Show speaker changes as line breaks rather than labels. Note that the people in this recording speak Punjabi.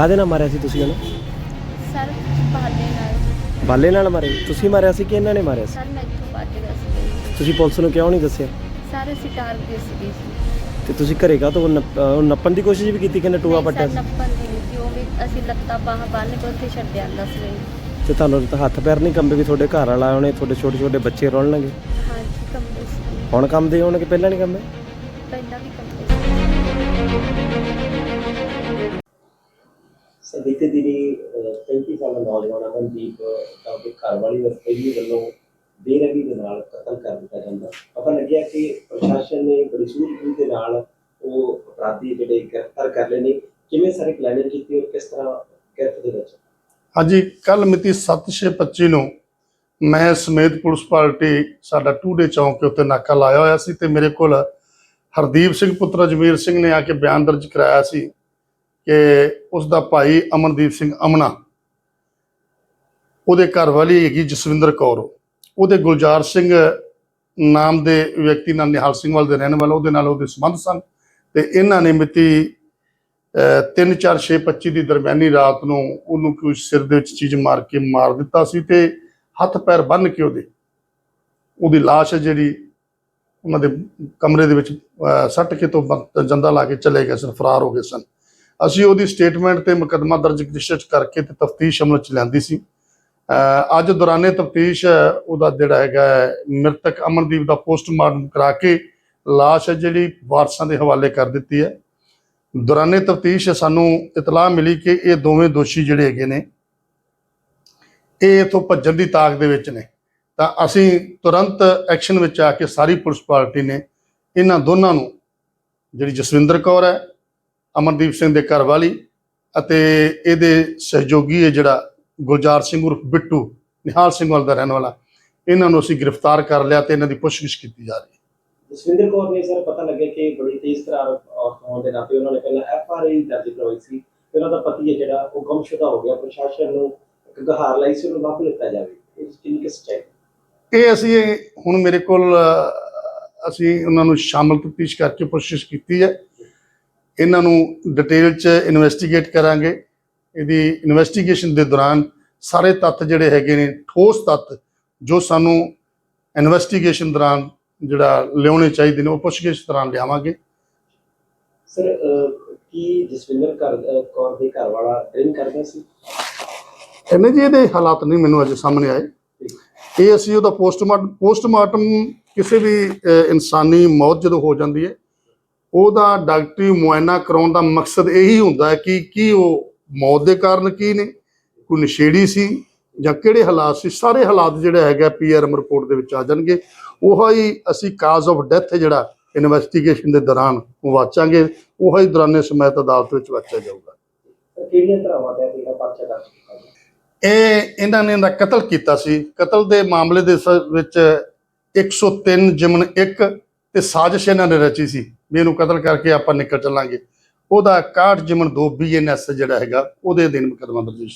ਕਾਹਦੇ ਨਾਲ ਮਾਰਿਆ ਸੀ ਤੁਸੀਂ ਉਹਨੂੰ?
ਸਰ ਬਹਾਨੇ ਨਾਲ।
ਬਾਲੇ ਨਾਲ ਮਾਰੇ? ਤੁਸੀਂ ਮਾਰਿਆ ਸੀ ਕਿ ਇਹਨਾਂ ਨੇ ਮਾਰਿਆ ਸੀ?
ਸਰ ਮੈਂ ਇੱਥੋਂ ਭੱਜ ਗਿਆ ਸੀ?
ਤੁਸੀਂ ਪੁਲਿਸ ਨੂੰ ਕਿਉਂ ਨਹੀਂ ਦੱਸਿਆ?
ਸਰ ਅਸੀਂ ਡਰ ਗਏ ਸੀਗੇ ਸੀ
ਤੇ ਤੁਸੀਂ ਘਰੇ ਕਾ ਤੋਂ ਨੱਪਣ ਦੀ ਕੋਸ਼ਿਸ਼ ਵੀ ਕੀਤੀ ਕਿ
ਨਹੀਂ,
ਪੱਟਿਆ
ਸਰ
ਸੀ?
ਨੱਪਣ ਦੀ ਨਹੀਂ। ਸੀ ਉਹ ਵੀ ਅਸੀਂ ਲੱਤਾਂ ਬਾਹਾਂ ਬੰਨ੍ਹ ਕੇ ਉੱਥੇ ਛੱਡਿਆ ਆਂਦਾ ਸੀ। ਮੈਨੂੰ।
ਤੇ ਤੁਹਾਨੂੰ ਤਾਂ ਹੱਥ ਪੈਰ ਨਹੀਂ ਕੰਬੇ ਵੀ ਤੁਹਾਡੇ ਘਰ ਵਾਲਾ ਉਹਨੇ ਤੁਹਾਡੇ ਛੋਟੇ ਛੋਟੇ ਬੱਚੇ ਰੋਲਣਗੇ?
ਹਾਂਜੀ ਕੰਬੇ ਸੀ।
ਹੁਣ ਕੰਬਦੇ ਹੋਣਗੇ? ਪਹਿਲਾਂ ਨਹੀਂ ਕੰਬੇ?
ਪਹਿਲਾਂ ਵੀ ਕੰਬੇ ਸੀ।
ਬੀਤੇ ਦਿਨੀ 35 ਸਾਲਾ ਨੌਜਵਾਨ ਅਮਨਦੀਪ ਦਾ ਉਹਦੇ ਘਰ ਵਾਲੀ ਦਾ ਪਹਿਲੀ ਵੱਲੋਂ ਬੇਰਹਿਮੀ ਦੇ ਨਾਲ ਕਤਲ ਕਰ ਦਿੱਤਾ ਜਾਂਦਾ। ਪਤਾ ਲੱਗਿਆ ਕਿ ਪ੍ਰਸ਼ਾਸਨ ਨੇ ਬੜੀ ਸੂਝਬੂਝ ਦੇ ਨਾਲ ਉਹ ਅਪਰਾਧੀ ਜਿਹੜੇ ਗ੍ਰਿਫਤਾਰ ਕਰ ਲਏ ਨੇ। ਕਿਵੇਂ ਸਾਰੇ ਪਲੈਨਿੰਗ ਕੀਤੀ ਔਰ ਕਿਸ ਤਰ੍ਹਾਂ ਗ੍ਰਿਫਤ ਦੇ ਵਿੱਚ?
ਹਾਂਜੀ ਕੱਲ ਮਿਤੀ 7/6/25 ਨੂੰ ਮੈਂ ਸਮੇਤ ਪੁਲਿਸ ਪਾਰਟੀ ਸਾਡਾ ਟੂਡੇ ਚੌਂਕ ਦੇ ਉੱਤੇ ਨਾਕਾ ਲਾਇਆ ਹੋਇਆ ਸੀ ਤੇ ਮੇਰੇ ਕੋਲ ਹਰਦੀਪ ਸਿੰਘ ਪੁੱਤਰ ਅਜਮੇਰ ਸਿੰਘ ਨੇ ਆ ਕੇ ਬਿਆਨ ਦਰਜ ਕਰਾਇਆ ਸੀ। ਕਿ ਉਸ ਦਾ ਭਾਈ ਅਮਨਦੀਪ ਸਿੰਘ ਅਮਨਾ ਉਹਦੇ ਘਰ ਵਾਲੀ ਹੈਗੀ ਜਸਵਿੰਦਰ ਕੌਰ। ਉਹਦੇ ਗੁਲਜ਼ਾਰ ਸਿੰਘ ਨਾਮ ਦੇ ਵਿਅਕਤੀ ਨਾਲ ਨਿਹਾਲ ਸਿੰਘ ਵਾਲ ਦੇ ਰਹਿਣ ਵਾਲਾ ਉਹਦੇ ਨਾਲ ਉਹਦੇ ਸੰਬੰਧ ਸਨ ਤੇ ਇਹਨਾਂ ਨੇ ਮਿਤੀ 3-4-6-25 ਦੀ ਦਰਮਿਆਨੀ ਰਾਤ ਨੂੰ ਉਹਨੂੰ ਕੋਈ ਸਿਰ ਦੇ ਵਿੱਚ ਚੀਜ਼ ਮਾਰ ਕੇ ਮਾਰ ਦਿੱਤਾ ਸੀ ਤੇ ਹੱਥ ਪੈਰ ਬੰਨ੍ਹ ਕੇ ਉਹਦੇ ਉਹਦੀ ਲਾਸ਼ ਜਿਹੜੀ ਉਹਨਾਂ ਦੇ ਕਮਰੇ ਦੇ ਵਿੱਚ ਅਹ, ਸੱਟ ਕੇ ਤੋਂ ਜੰਦਾ ਲਾ ਕੇ ਚਲੇ ਗਏ ਸਨ ਫਰਾਰ ਹੋ ਗਏ ਸਨ। ਅਸੀਂ ਉਹਦੀ ਸਟੇਟਮੈਂਟ ਤੇ ਮੁਕੱਦਮਾ ਦਰਜ ਰਜਿਸਟਰ ਕਰਕੇ ਤੇ ਤਫਤੀਸ਼ ਅਮਲ ਚ ਲਿਆਂਦੀ ਸੀ। ਅੱਜ ਦੌਰਾਨੇ ਤਫਤੀਸ਼ ਉਹਦਾ ਜਿਹੜਾ ਹੈਗਾ ਹੈ, ਮ੍ਰਿਤਕ ਅਮਨਦੀਪ ਦਾ ਪੋਸਟਮਾਰਟਮ ਕਰਾ ਕੇ ਲਾਸ਼ ਹੈ ਜਿਹੜੀ ਵਾਰਸਾਂ ਦੇ ਹਵਾਲੇ ਕਰ ਦਿੱਤੀ ਹੈ। ਦੌਰਾਨੇ ਤਫਤੀਸ਼ ਸਾਨੂੰ ਇਤਲਾਹ ਮਿਲੀ ਕਿ ਇਹ ਦੋਵੇਂ ਦੋਸ਼ੀ ਜਿਹੜੇ ਹੈਗੇ ਨੇ ਇਹ ਇਥੋਂ ਭੱਜਣ ਦੀ ਤਾਕ ਦੇ ਵਿੱਚ ਨੇ। ਤਾਂ ਅਸੀਂ ਤੁਰੰਤ ਐਕਸ਼ਨ ਵਿੱਚ ਆ ਕੇ ਸਾਰੀ ਪੁਲਿਸ ਪਾਰਟੀ ਨੇ ਇਹਨਾਂ ਦੋਨਾਂ ਨੂੰ ਜਿਹੜੀ ਜਸਵਿੰਦਰ ਕੌਰ ਹੈ ਅਮਨਦੀਪ ਸਿੰਘ ਦੇ ਘਰ ਵਾਲੀ ਅਤੇ ਇਹਦੇ ਸਹਿਯੋਗੀ ਹੈ ਜਿਹੜਾ ਗੁਲਜ਼ਾਰ ਸਿੰਘ ਉਰਫ ਬਿੱਟੂ ਨਿਹਾਲ ਸਿੰਘ ਵਾਲ ਦਾ ਰਹਿਣ ਵਾਲਾ। ਇਹਨਾਂ ਨੂੰ ਅਸੀਂ ਗ੍ਰਿਫਤਾਰ ਕਰ ਲਿਆ ਤੇ ਇਹਨਾਂ ਦੀ ਪੁੱਛਗਿੱਛ ਕੀਤੀ ਜਾ ਰਹੀ ਹੈ।
ਜਸਵਿੰਦਰ ਕੌਰ ਨੇ ਸਰ ਪਤਾ ਲੱਗਿਆ ਕਿ ਬੜੀ ਤੇਜ਼ ਤਰਾਰ ਔਰਤ ਹੋਣ ਦੇ ਨਾਤੇ ਉਹਨਾਂ ਨੇ ਪਹਿਲਾਂ ਐਫ ਆਰ ਆਈ ਦਰਜ ਕਰਵਾਈ ਸੀ। ਤੇ ਉਹਨਾਂ ਦਾ ਪਤੀ ਹੈ ਜਿਹੜਾ ਉਹ ਗੁੰਮਸ਼ੁਦਾ ਹੋ ਗਿਆ। ਪ੍ਰਸ਼ਾਸਨ ਨੂੰ ਇੱਕ ਗੁਹਾਰ ਲਾਈ ਸੀ ਉਹਨੂੰ ਲੱਭ ਲਿੱਤਾ ਜਾਵੇ। ਇਸ ਕਿੰਨੀ ਕਿਸ ਚਾਹੀਦੀ
ਇਹ ਅਸੀਂ ਹੁਣ ਮੇਰੇ ਕੋਲ ਅਸੀਂ ਉਹਨਾਂ ਨੂੰ ਸ਼ਾਮਲ ਤਫਤੀਸ਼ ਕਰਕੇ ਕੋਸ਼ਿਸ਼ ਕੀਤੀ ਹੈ। ਇਹਨਾਂ ਨੂੰ ਡਿਟੇਲ ਚ ਇਨਵੈਸਟੀਗੇਟ ਕਰਾਂਗੇ। ਇਹਦੀ ਇਨਵੈਸਟੀਗੇਸ਼ਨ ਦੇ ਦੌਰਾਨ ਸਾਰੇ ਤੱਥ ਜਿਹੜੇ ਹੈਗੇ ਨੇ ਠੋਸ ਤੱਥ ਜੋ ਸਾਨੂੰ ਇਨਵੈਸਟੀਗੇਸ਼ਨ ਦੌਰਾਨ ਜਿਹੜਾ ਲਿਆਉਣੇ ਚਾਹੀਦੇ ਨੇ ਉਹ ਪੁੱਛਗਿੱਛ ਦੌਰਾਨ ਲਿਆਵਾਂਗੇ।
ਸਰ ਕੀ ਜਸਵਿੰਦਰ ਘਰ ਕੌਰ ਦੇ ਘਰ ਵਾਲਾ ਡਰਿੰਕ ਕਰਦਾ ਸੀ?
ਇਹਨੇ ਜੀ ਇਹਦੇ ਹਾਲਾਤ ਨਹੀਂ ਮੈਨੂੰ ਅਜੇ ਸਾਹਮਣੇ ਆਏ। ਇਹ ਅਸੀਂ ਉਹਦਾ ਪੋਸਟਮਾਰਟਮ ਪੋਸਟਮਾਰਟਮ ਕਿਸੇ ਵੀ ਇਨਸਾਨੀ ਮੌਤ ਜਦੋਂ ਹੋ ਜਾਂਦੀ ਹੈ ਉਹਦਾ ਡਾਕਟਰੀ ਮੁਆਇਨਾ ਕਰਾਉਣ ਦਾ ਮਕਸਦ ਇਹੀ ਹੁੰਦਾ ਹੈ ਕਿ ਕੀ ਉਹ ਮੌਤ ਦੇ ਕਾਰਨ ਕੀ ਨੇ? ਕੋਈ ਨਸ਼ੇੜੀ ਸੀ ਜਾਂ ਕਿਹੜੇ ਹਾਲਾਤ ਸੀ? ਸਾਰੇ ਹਾਲਾਤ ਜਿਹੜੇ ਹੈਗਾ ਪੀਆਰਐਮ ਰਿਪੋਰਟ ਦੇ ਵਿੱਚ ਆ ਜਾਣਗੇ। ਉਹ ਹੀ ਅਸੀਂ ਕਾਜ਼ ਆਫ ਡੈਥ ਜਿਹੜਾ ਇਨਵੈਸਟੀਗੇਸ਼ਨ ਦੇ ਦੌਰਾਨ ਉਹ ਵਾਚਾਂਗੇ। ਉਹ ਹੀ ਦੌਰਾਨੇ ਸਮੇਤ ਅਦਾਲਤ ਵਿੱਚ ਵਾਚਿਆ ਜਾਊਗਾ।
ਤਾਂ ਕਿਹੜੀਆਂ ਧਰਾਵਾਂ ਤੇ ਜਿਹੜਾ ਪਰਚਾ ਦਰਜ ਕੀਤਾ ਗਿਆ?
ਇਹ ਇਹਨਾਂ ਨੇ ਇਹਦਾ ਕਤਲ ਕੀਤਾ ਸੀ। ਕਤਲ ਦੇ ਮਾਮਲੇ ਦੇ ਵਿੱਚ 103 ਜਿਮਨ 1 ਤੇ ਸਾਜ਼ਿਸ਼ ਇਹਨਾਂ ਨੇ ਰਚੀ ਸੀ। ਵੀ ਇਹਨੂੰ ਕਤਲ ਕਰਕੇ ਆਪਾਂ ਨਿਕਲ ਚੱਲਾਂਗੇ। ਉਹਦਾ 61 ਜਿਮਨ 2 ਬੀਐਨਐਸ ਜਿਹੜਾ ਹੈਗਾ, ਉਹਦੇ ਅਧੀਨ ਮੁਕੱਦਮਾ ਦਰਜ